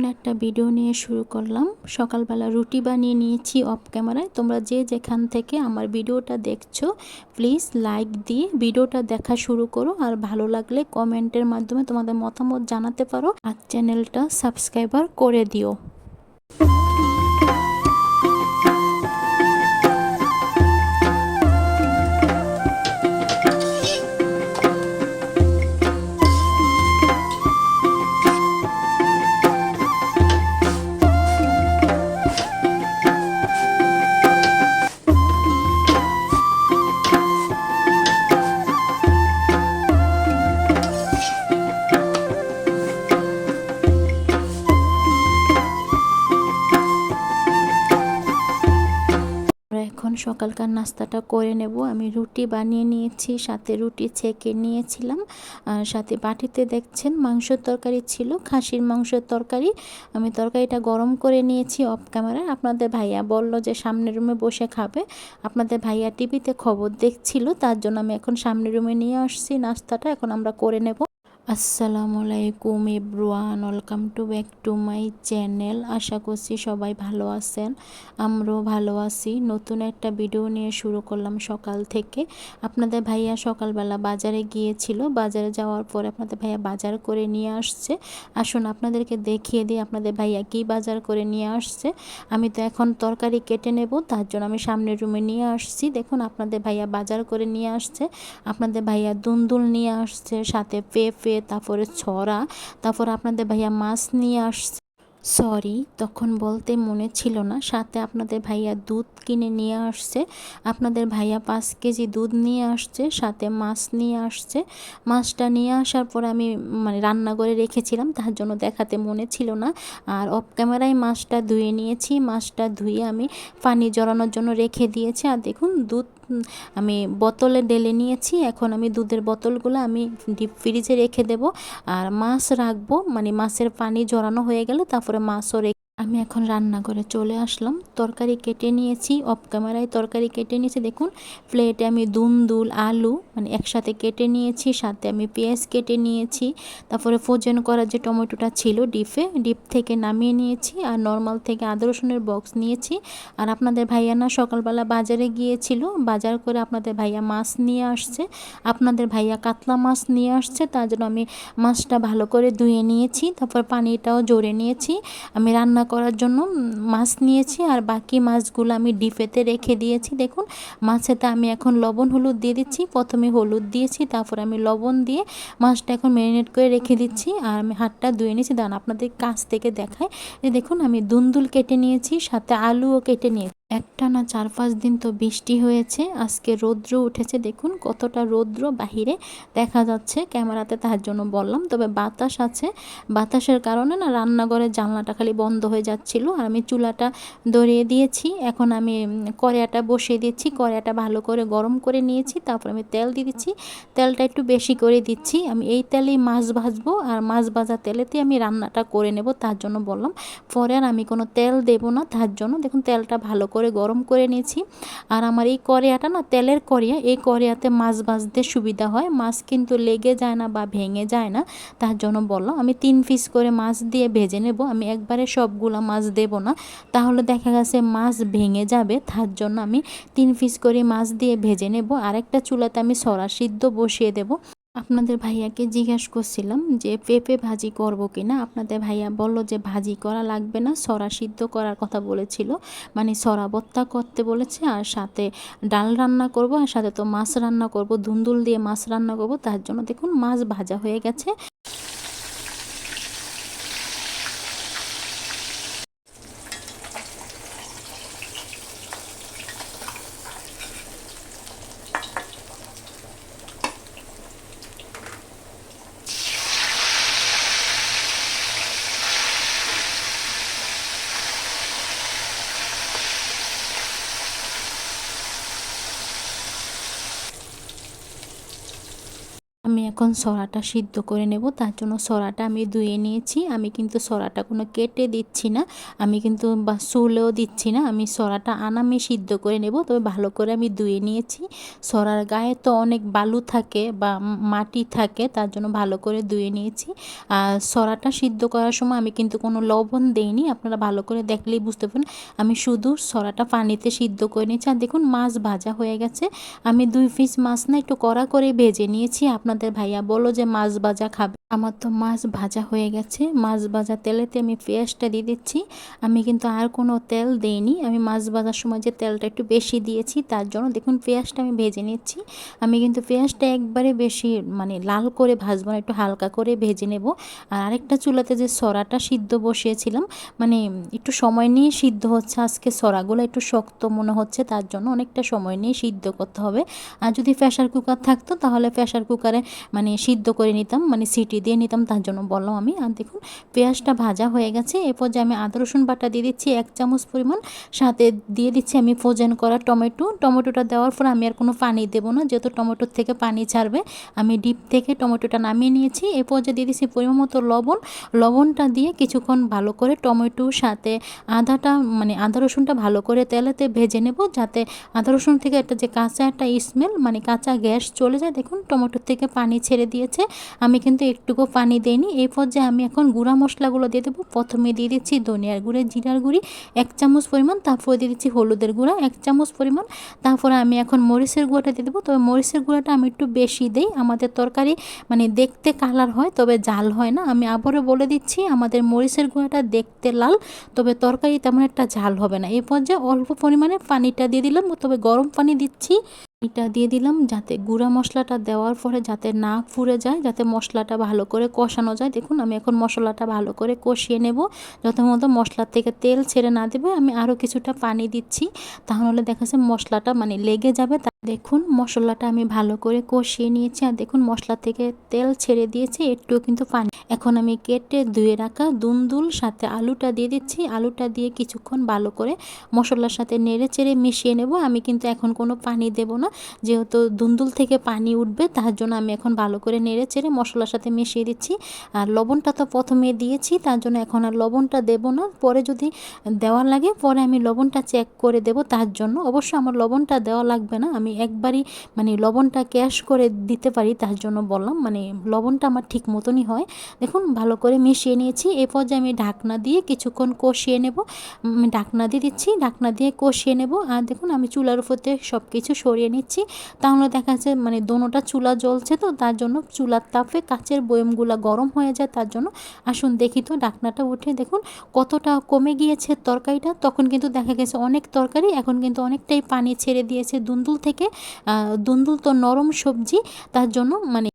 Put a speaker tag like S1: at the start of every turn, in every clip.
S1: নতুন একটা ভিডিও নিয়ে শুরু করলাম। সকালবেলা রুটি বানিয়ে নিয়েছি অফ ক্যামেরায় তোমরা যে যেখান থেকে আমার ভিডিওটা দেখছ প্লিজ লাইক দিয়ে ভিডিওটা দেখা শুরু করো। আর ভালো লাগলে কমেন্টের মাধ্যমে তোমাদের মতামত জানাতে পারো। আর চ্যানেলটা সাবস্ক্রাইবার করে দিও। সকালকার নাস্তাটা করে নেব। আমি রুটি বানিয়ে নিয়েছি, সাথে রুটি ছেঁকে নিয়েছিলাম। আর সাথে বাটিতে দেখছেন মাংসের তরকারি ছিল, খাসির মাংসের তরকারি। আমি তরকারিটা গরম করে নিয়েছি অফ ক্যামেরায় আপনাদের ভাইয়া বলল যে সামনের রুমে বসে খাবে। আপনাদের ভাইয়া টিভিতে খবর দেখছিল, তার জন্য আমি এখন সামনের রুমে নিয়ে আসছি। নাস্তাটা এখন আমরা করে নেব। আসসালামু আলাইকুম everyone, welcome to back to my channel. আশা করছি সবাই ভালো আছেন, আমরাও ভালো আছি। নতুন একটা ভিডিও নিয়ে শুরু করলাম সকাল থেকে। আপনাদের ভাইয়া সকালবেলা বাজারে গিয়েছিল। বাজারে যাওয়ার পরে আপনাদের ভাইয়া বাজার করে নিয়ে আসছে। আসুন আপনাদেরকে দেখিয়ে দিই আপনাদের ভাইয়া কি বাজার করে নিয়ে আসছে। আমি তো এখন তরকারি কেটে নেব, তার জন্য আমি সামনের রুমে নিয়ে আসছি। দেখুন, আপনাদের ভাইয়া বাজার করে নিয়ে আসছে। আপনাদের ভাইয়া দুন্দুল নিয়ে আসছে, সাথে পেঁপে তারপরে ছড়া, তারপর আপনাদের ভাইয়া মাছ নিয়ে আসছে। সরি তখন বলতে মনে ছিল না। সাথে আপনাদের ভাইয়া দুধ কিনে নিয়ে আসছে। আপনাদের ভাইয়া পাঁচ কেজি দুধ নিয়ে আসছে, সাথে মাছ নিয়ে আসছে। মাছটা নিয়ে আসার পর আমি মানে রান্না করে রেখেছিলাম, তার জন্য দেখাতে মনে ছিল না। আর অফ ক্যামেরায় মাছটা ধুয়ে নিয়েছি। মাছটা ধুয়ে আমি পানি জড়ানোর জন্য রেখে দিয়েছি। আর দেখুন, দুধ আমি বোতলে ঢেলে নিয়েছি, এখন আমি দুধের বোতলগুলো আমি ডিপ ফ্রিজে রেখে দেব। আর মাছ রাখব মানে মাছের পানি জড়ানো হয়ে গেলে তারপরে মাছও রেখে আমি এখন রান্না করে চলে আসলাম। তরকারি কেটে নিয়েছি অফ ক্যামেরায় তরকারি কেটে নিয়েছি। দেখুন প্লেটে আমি দুন্দুল আলু মানে একসাথে কেটে নিয়েছি, সাথে আমি পেঁয়াজ কেটে নিয়েছি, তারপরে ফোজেন করার যে টমেটোটা ছিল ডিপে ডিপ থেকে নামিয়ে নিয়েছি আর নর্মাল থেকে আদা রসুনের বক্স নিয়েছি। আর আপনাদের ভাইয়া না সকালবেলা বাজারে গিয়েছিল, বাজার করে আপনাদের ভাইয়া মাছ নিয়ে আসছে, আপনাদের ভাইয়া কাতলা মাছ নিয়ে আসছে, তার জন্য আমি মাছটা ভালো করে ধুয়ে নিয়েছি, তারপর পানিটাও জড়ে নিয়েছি। আমি রান্না করার জন্য মাছ নিয়েছি আর বাকি মাছগুলো আমি ডিপেতে রেখে দিয়েছি। দেখুন, মাছেতে আমি এখন লবণ, হলুদ দিয়ে দিচ্ছি। প্রথমে হলুদ দিয়েছি, তারপর আমি লবণ দিয়ে মাছটা এখন ম্যারিনেট করে রেখে দিচ্ছি। আর আমি হাতটা ধুয়ে নিয়েছি। দাঁড়ান, আপনাদের কাছ থেকে দেখায় যে দেখুন, আমি দুন্দুল কেটে নিয়েছি, সাথে আলুও কেটে নিয়েছি। একটা না চার পাঁচ দিন তো বৃষ্টি হয়েছে, আজকে রৌদ্র উঠেছে। দেখুন কতটা রৌদ্র বাহিরে দেখা যাচ্ছে, ক্যামেরাতে তার জন্য বললাম। তবে বাতাস আছে, বাতাসের কারণে না রান্নাঘরের জানলাটা খালি বন্ধ হয়ে যাচ্ছিল আর আমি চুলাটা ধরিয়ে দিয়েছি। এখন আমি কড়াইটা বসিয়ে দিচ্ছি, কড়াইটা ভালো করে গরম করে নিয়েছি, তারপর আমি তেল দিয়ে দিচ্ছি। তেলটা একটু বেশি করে দিচ্ছি। আমি এই তেলেই মাছ ভাজবো আর মাছ ভাজা তেলেতে আমি রান্নাটা করে নেব তার জন্য বললাম। পরে আর আমি কোনো তেল দেব না তার জন্য। দেখুন তেলটা ভালো করে করে গরম করে নিয়েছি। আর আমার এই করিয়াটা না, তেলের করিয়া এই করিয়াতে মাছ ভাজতে সুবিধা হয়। মাছ কিন্তু লেগে যায় না বা ভেঙে যায় না, তার জন্য বললাম, আমি তিন পিস করে মাছ দিয়ে ভেজে নেব। আমি একবারে সবগুলো মাছ দেব না, তাহলে দেখা গেছে মাছ ভেঙে যাবে। তার জন্য আমি তিন পিস করে মাছ দিয়ে ভেজে নেব। আরেকটা চুলাতে আমি সরা সিদ্ধ বসিয়ে দেব। আপনাদের ভাইয়াকে জিজ্ঞাসা করছিলাম যে পেঁপে ভাজি করব কি না আপনাদের ভাইয়া বলল যে ভাজি করা লাগবে না, সরা সিদ্ধ করার কথা বলেছিল। মানে সরা বত্তা করতে বলেছে আর সাথে ডাল রান্না করব আর সাথে তো মাছ রান্না করব, ধুন্দুল দিয়ে মাছ রান্না করব। তার জন্য দেখুন মাছ ভাজা হয়ে গেছে। এখন সরাটা সিদ্ধ করে নেব, তার জন্য সরাটা আমি ধুয়ে নিয়েছি। আমি কিন্তু সরাটা কোনো কেটে দিচ্ছি না, আমি কিন্তু বা সুলেও দিচ্ছি না, আমি সরাটা আনামে সিদ্ধ করে নেব। তবে ভালো করে আমি ধুয়ে নিয়েছি। সরার গায়ে তো অনেক বালু থাকে বা মাটি থাকে, তার জন্য ভালো করে ধুয়ে নিয়েছি। আর সরাটা সিদ্ধ করার সময় আমি কিন্তু কোনো লবণ দেইনি, আপনারা ভালো করে দেখলেই বুঝতে পারেন আমি শুধু সরাটা পানিতে সিদ্ধ করে নিয়েছি। আর দেখুন, মাছ ভাজা হয়ে গেছে। আমি দুই পিস মাছ না একটু কড়া করে ভেজে নিয়েছি। আপনাদের ভাইয়া বলো যে মাছ ভাজা খাবে। আমার তো মাছ ভাজা হয়ে গেছে। মাছ ভাজা তেলেতে আমি পেঁয়াজটা দিয়ে দিচ্ছি। আমি কিন্তু আর কোনো তেল দেইনি। আমি মাছ ভাজার সময় যে তেলটা একটু বেশি দিয়েছি, তার জন্য দেখুন পেঁয়াজটা আমি ভেজে নিচ্ছি। আমি কিন্তু পেঁয়াজটা একবারে বেশি মানে লাল করে ভাজবো না, একটু হালকা করে ভেজে নেব। আর আরেকটা চুলাতে যে সরাটা সিদ্ধ বসিয়েছিলাম মানে একটু সময় নিয়ে সিদ্ধ হচ্ছে। আজকে সরাগুলো একটু শক্ত মনে হচ্ছে, তার জন্য অনেকটা সময় নিয়ে সিদ্ধ করতে হবে। আর যদি প্রেশার কুকার থাকতো, তাহলে প্রেশার কুকারে মানে সিদ্ধ করে নিতাম মানে সিটি দিয়ে নিতাম, তার জন্য বললাম আমি, আর দেখুন, পেঁয়াজটা ভাজা হয়ে গেছে, এরপর যে আমি আদা, রসুন বাটা দিয়ে দিচ্ছি, এক চামচ পরিমাণ, সাথে দিয়ে দিচ্ছি আমি ফ্রোজেন করা টমেটো, টমেটোটা দেওয়ার পর আমি আর কোনো পানি দেবো না, যেহেতু টমেটোর থেকে পানি ছাড়বে, আমি ডিপ থেকে টমেটোটা নামিয়ে নিয়েছি, এরপর যে দিয়ে দিচ্ছি পরিমাণ মতো লবণ, লবণটা দিয়ে কিছুক্ষণ ভালো করে টমেটোর সাথে আদাটা মানে আদা, রসুনটা ভালো করে তেলেতে ভেজে নেব, যাতে আদা, রসুন থেকে একটা যে কাঁচা একটা স্মেল মানে কাঁচা গ্যাস চলে যায়, দেখুন, টমেটোর থেকে পানি ছেড়ে দিয়েছে। আমি কিন্তু একটুকু পানি দিইনি। এই পর্যায়ে আমি এখন গুঁড়া মশলাগুলো দিয়ে দেবো, প্রথমে দিয়ে দিচ্ছি ধনিয়ার গুঁড়ে, জিরার গুঁড়ি, এক চামচ পরিমাণ। তারপরে দিয়ে দিচ্ছি হলুদের গুঁড়া, এক চামচ পরিমাণ। তারপরে আমি এখন মরিচের গুঁড়াটা দিয়ে দেবো। তবে মরিচের গুঁড়াটা আমি একটু বেশি দিই। আমাদের তরকারি মানে দেখতে কালার হয়, তবে জাল হয় না। আমি আবারও বলে দিচ্ছি, আমাদের মরিচের গুঁড়াটা দেখতে লাল, তবে তরকারি তেমন একটা ঝাল হবে না। এই পর্যায়ে অল্প পরিমাণে পানিটা দিয়ে দিলাম, তবে গরম পানি দিচ্ছি। এটা দিয়ে দিলাম যাতে গুঁড়া মশলাটা দেওয়ার পরে যাতে না ফুরে যায়, যাতে মশলাটা ভালো করে কষানো যায়। দেখুন, আমি এখন মশলাটা ভালো করে কষিয়ে নেব। যত মতো মশলার থেকে তেল ছেড়ে না দেবে, আমি আরও কিছুটা পানি দিচ্ছি। তাহলে দেখা যাচ্ছে মশলাটা মানে লেগে যাবে দেখুন, মশলাটা আমি ভালো করে কষিয়ে নিয়েছি আর দেখুন, মশলা থেকে তেল ছেড়ে দিয়েছি একটু কিন্তু পানি। এখন আমি কেটে ধুয়ে রাখা দুন্দুল, সাথে আলুটা দিয়ে দিচ্ছি। আলুটা দিয়ে কিছুক্ষণ ভালো করে মশলার সাথে নেড়ে চেড়ে মিশিয়ে নেব। আমি কিন্তু এখন কোনো পানি দেব না। যেহেতু দুন্দুল থেকে পানি উঠবে, তার জন্য আমি এখন ভালো করে নেড়ে চেড়ে মশলার সাথে মিশিয়ে দিচ্ছি। আর লবণটা তো প্রথমে দিয়েছি, তার জন্য এখন আর লবণটা দেব না। পরে যদি দেওয়া লাগে, পরে আমি লবণটা চেক করে দেব তার জন্য। অবশ্য আমার লবণটা দেওয়া লাগবে না, আমি একবারই মানে লবণটা ক্যাশ করে দিতে পারি তার জন্য বললাম মানে লবণটা আমার ঠিক মতনই হয়। দেখুন, ভালো করে মিশিয়ে নিয়েছি। এ পর্যায়ে আমি ঢাকনা দিয়ে কিছুক্ষণ কষিয়ে নেব। ঢাকনা দিয়ে দিচ্ছি, ঢাকনা দিয়ে কষিয়ে নেব। আর দেখুন, আমি চুলার উপর থেকে সব কিছু সরিয়ে নিচ্ছি। তাহলে দেখা যাচ্ছে মানে দোনোটা চুলা জ্বলছে তো, তার জন্য চুলার তাপে কাচের বয়মগুলো গরম হয়ে যায় তার জন্য। আসুন দেখি তো ঢাকনাটা উঠে, দেখুন কতটা কমে গিয়েছে তরকারিটা। তখন কিন্তু দেখা গেছে অনেক তরকারি, এখন কিন্তু অনেকটাই পানি ছেড়ে দিয়েছে, দুন্দুল থেকে দুন্দুল তো নরম সবজি, তার জন্য মানে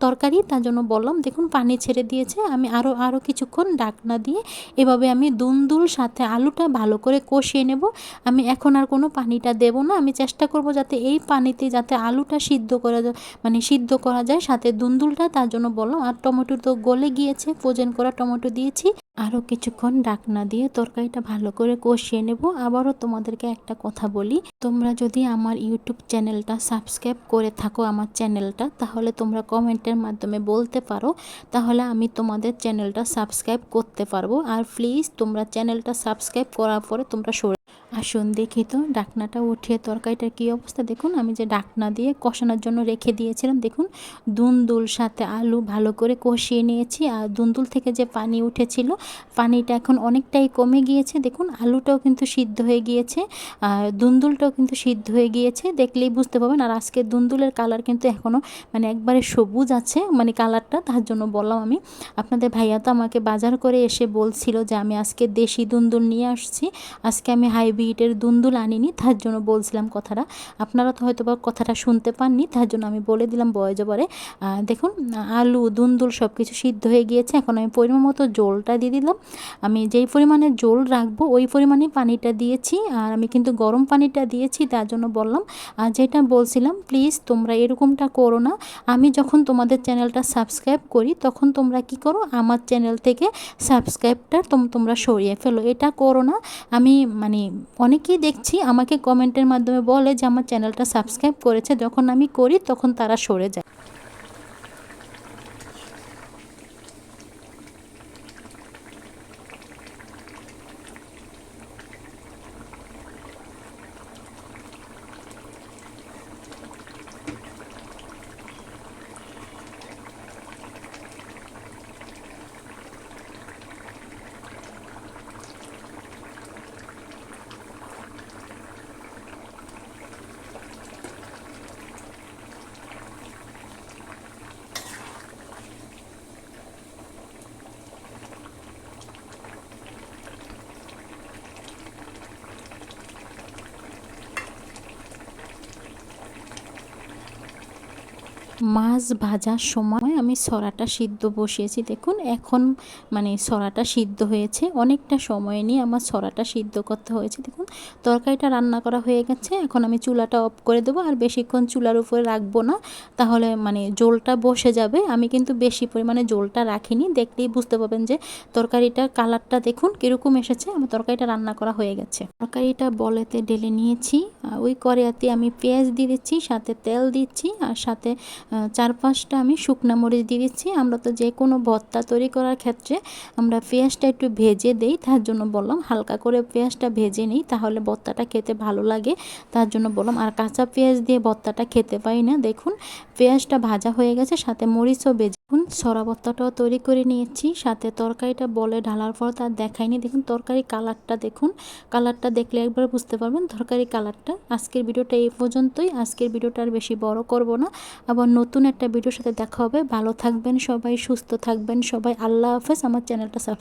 S1: তরকারি, তার জন্য বললাম, দেখুন, পানি ছেড়ে দিয়েছে, আমি আরও আরও কিছুক্ষণ ডাকনা দিয়ে এভাবে আমি দুন্দুল সাথে আলুটা ভালো করে কষিয়ে নেব। আমি এখন আর কোনো পানিটা দেব না। আমি চেষ্টা করব যাতে এই পানিতে যাতে আলুটা সিদ্ধ করা মানে সিদ্ধ করা যায়, সাথে দুন্দুলটা, তার জন্য বললাম, আর টমেটো তো গলে গিয়েছে, ফ্রোজেন করা টমেটো দিয়েছি। আরও কিছুক্ষণ ডাকনা দিয়ে তরকারিটা ভালো করে কষিয়ে নেব। আবারও তোমাদেরকে একটা কথা বলি। তোমরা যদি আমার ইউটিউব চ্যানেলটা সাবস্ক্রাইব করে থাকো আমার চ্যানেলটা, তাহলে তোমরা কমেন্টের মাধ্যমে বলতে পারো। তাহলে আমি তোমাদের চ্যানেলটা সাবস্ক্রাইব করতে পারব। আর প্লিজ তোমরা চ্যানেলটা সাবস্ক্রাইব করার পরে তোমরা সরে আসুন দেখি তো ডাকনাটা উঠিয়ে তরকারিটার কী অবস্থা দেখুন? আমি যে ডাকনা দিয়ে কষানোর জন্য রেখে দিয়েছিলাম, দেখুন। দুন্দুল সাথে আলু ভালো করে কষিয়ে নিয়েছি আর দুন্দুল থেকে যে পানি উঠেছিল, পানিটা এখন অনেকটাই কমে গিয়েছে। দেখুন, আলুটাও কিন্তু সিদ্ধ হয়ে গিয়েছে, আর দুন্দুলটাও কিন্তু সিদ্ধ হয়ে গিয়েছে। দেখলেই বুঝতে পারবেন, আর আজকে দুন্দুলের কালার কিন্তু এখনও মানে একবারে সবুজ আছে মানে কালারটা, তার জন্য বললাম আমি। আপনাদের ভাইয়া তো আমাকে বাজার করে এসে বলছিল যে আমি আজকে দেশি দুন্দুল নিয়ে আসছি, আজকে আমি হাইব্রিডের দুন্দুল আনিনি, তার জন্য বলছিলাম কথাটা। আপনারা তো হয়তো বা কথাটা শুনতে পাননি, তার জন্য আমি বলে দিলাম বয়জবরে দেখুন, আলু, দুন্দুল সব কিছু সিদ্ধ হয়ে গিয়েছে, এখন আমি পরিমাণ মতো জলটা দিয়ে দিলাম। আমি যেই পরিমাণে জল রাখব, ওই পরিমাণে পানিটা দিয়েছি, আর আমি কিন্তু গরম পানিটা দিয়েছি, তার জন্য বললাম। আর যেটা বলছিলাম প্লিজ তোমরা এরকমটা করো না। আমি যখন তোমাদের চ্যানেলটা সাবস্ক্রাইব করি, তখন তোমরা কি করো? আমার চ্যানেল থেকে সাবস্ক্রাইবটা তোমরা সরিয়ে ফেলো। এটা করো না। আমি মানে অনেকেই দেখছি আমাকে কমেন্টের মাধ্যমে বলে যে, আমার চ্যানেলটা সাবস্ক্রাইব করেছে। যখন আমি করি, তখন তারা সরে যায়। মাছ ভাজার সময় আমি সরাটা সিদ্ধ বসিয়েছি। দেখুন, এখন মানে সরাটা সিদ্ধ হয়েছে। অনেকটা সময় নিয়ে আমার সরাটা সিদ্ধ করতে হয়েছে। দেখুন, তরকারিটা রান্না করা হয়ে গেছে। এখন আমি চুলাটা অফ করে দেবো। আর বেশিক্ষণ চুলার উপরে রাখব না। তাহলে মানে জোলটা বসে যাবে। আমি কিন্তু বেশি পরিমাণে জোলটা রাখিনি। দেখলেই বুঝতে পারবেন যে তরকারিটা কালারটা দেখুন কীরকম এসেছে। আমার তরকারিটা রান্না করা হয়ে গেছে। তরকারিটা বলেতে ঢেলে নিয়েছি। ওই কড়াইতে আমি পেঁয়াজ দিয়ে দিচ্ছি, সাথে তেল দিচ্ছি, আর সাথে চার পাঁচটা আমি শুকনা মরিচ দিয়ে দিচ্ছি। আমরা তো যে কোনো ভর্তা তৈরি করার ক্ষেত্রে আমরা পেঁয়াজটা একটু ভেজে দেই, তার জন্য বললাম হালকা করে পেঁয়াজটা ভেজে নিই, তাহলে ভর্তাটা খেতে ভালো লাগে, তার জন্য বললাম আর কাঁচা পেঁয়াজ দিয়ে ভর্তাটা খেতে পাই না। দেখুন, পেঁয়াজটা ভাজা হয়ে গেছে, সাথে মরিচও ভেজে দেখুন সরাবত্তাটাও তৈরি করে নিয়েছি। সাথে তরকারিটা বলে ঢালার পর তার দেখাইনি। দেখুন, তরকারি কালারটা দেখুন। কালারটা দেখলে একবার বুঝতে পারবেন তরকারি কালারটা। আজকের ভিডিওটা এই পর্যন্তই। আজকের ভিডিওটা আর বেশি বড় করব না। আবার নতুন একটা ভিডিওর সাথে দেখা হবে। ভালো থাকবেন সবাই, সুস্থ থাকবেন সবাই। আল্লাহ হাফেজ। আমার চ্যানেলটা সাবস্ক্রাইব